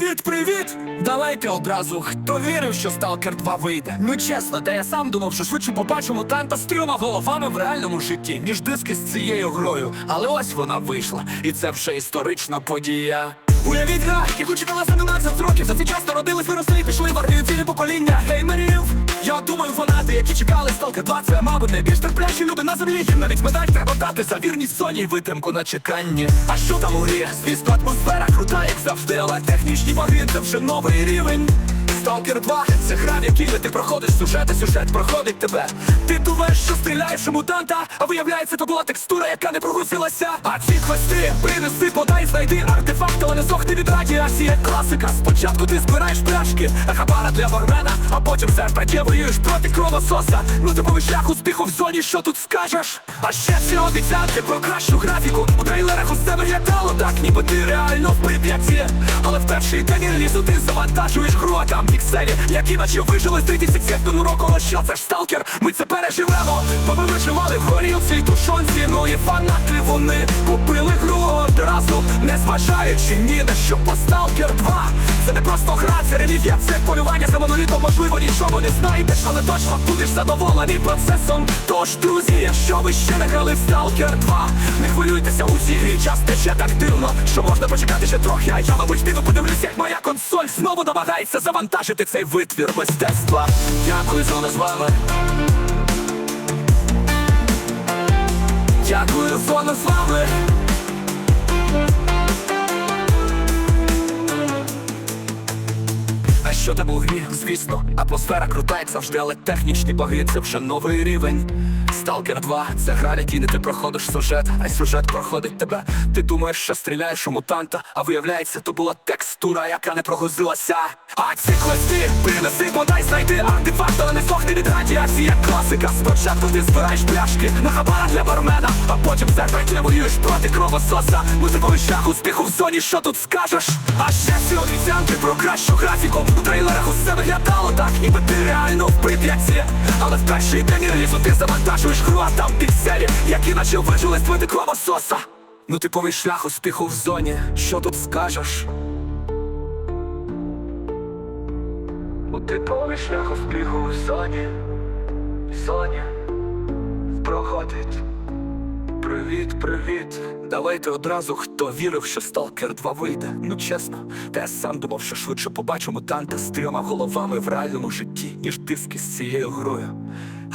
Привіт, привіт! Давайте одразу, хто вірив, що Сталкер 2 вийде. Ну чесно, та я сам думав, що швидше побачу мутанта з трьома головами в реальному житті, ніж диски з цією грою. Але ось вона вийшла, і це вже історична подія. Уявіть гра, яку чекала 17 років. За цей час народились, виросли і пішли в армію цілі покоління геймерів. Я думаю, фанати, які чекали Сталкер 2, це, мабуть, найбільш терплячі люди на землі. Їм навіть медаль треба дати за вірність соні витримку на чеканні. А що там у грі? Звісно, атмосфера крута, як технічні баги це вже новий рівень. Сталкер 2 це гра, в якій ти проходиш сюжет, і сюжет проходить тебе. Ти думаєш, що стріляєш у мутанта, а виявляється, то була текстура, яка не прогрузилася. А ці квести принеси, подай, знайди артефакт, але не сохни від радіації. Класика. Спочатку ти збираєш пляшки, хабара для бармена, а потім все воюєш проти кровососа. Ну типовий шлях успіху в зоні, що тут скажеш? А ще ці обіцянки про кращу графіку. У трейлерах усе виглядало так, ніби ти реально в Прип'яті. Але в перший день релізу ти завантажуєш гру, а там пікселі, які наче вижили з 37 року. Але що це ж сталкер? Ми це переживемо. Бо ми виживали в горілці, тушонці, ну і фанати вони купили гру одразу, не зважаючи ні на що по сталкер 2 Це не просто гра, це релігія, це полювання за монолітом, можливо, нічого не знаєш, але точно будеш задоволений процесом. Тож, друзі, якщо ви ще не грали в Stalker 2 Не хвилюйтеся у цій грі час тече так дивно, що можна почекати ще трохи, а я, мабуть, піду подивлюсь, як моя консоль знову намагається завантажити цей витвір мистецтва. Дякую за з вами. Дякую за з. Що там у грі? Звісно, атмосфера крута, як завжди, але технічні баги це вже новий рівень. Сталкер 2 це гра, якій не ти проходиш сюжет, а й сюжет проходить тебе. Ти думаєш, що стріляєш у мутанта, а виявляється, то була текстура, яка не прогрузилася. А квести принеси, подай, знайди артефакт, але не сохни від радіації, як класика. Спочатку ти збираєш пляшки на хабара для бармена, а потім третє воюєш проти кровососа. Музиковий шлях успіху в зоні, що тут скажеш? А ще ці обіцянки про кращу графіку. У трейлерах усе виглядало так, ніби ти реально в Прип'яті. Але в перший день релізу ти завантажуєш гру, а там пікселі, які наче вижили з твоєї кровососа. Ну типовий шлях успіху в зоні, що тут скажеш? У типовий шлях успіху в зоні, зоні проходить. Привіт, привіт. Давайте одразу, хто вірив, що Сталкер 2 вийде. Ну чесно, та я сам думав, що швидше побачу мутанта з трьома головами в реальному житті, ніж диски з цією грою.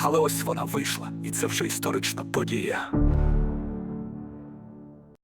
Але ось вона вийшла, і це вже історична подія.